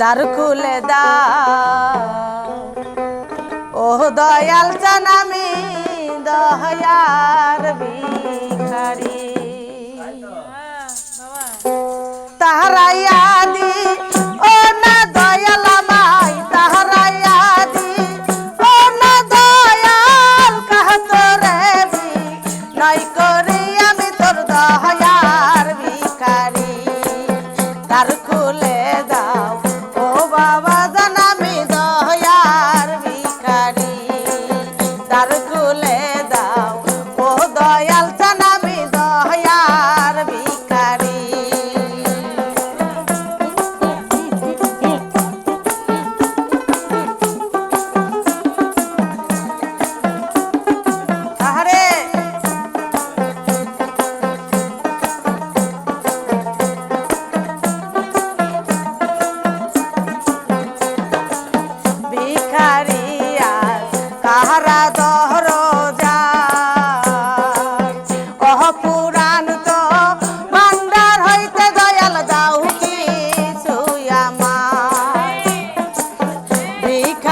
দ্বার খুলে দাও। ও দয়াল চানামি দয়ার বি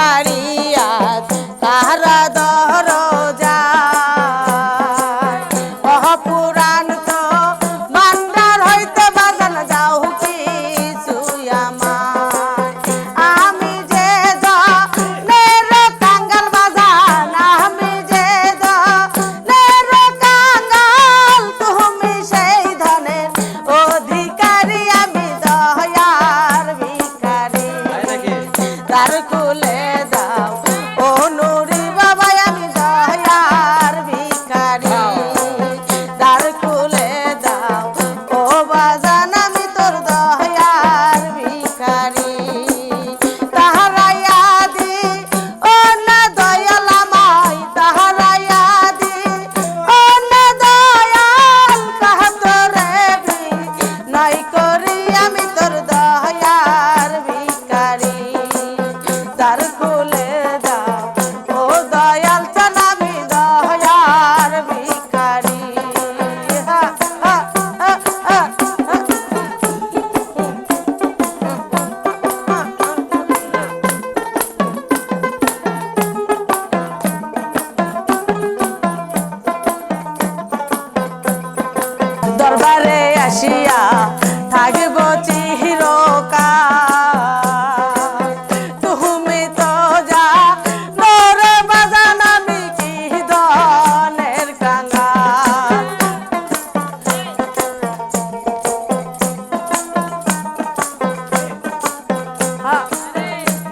হারি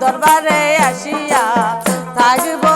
দরবারে আসিয়া থাকব।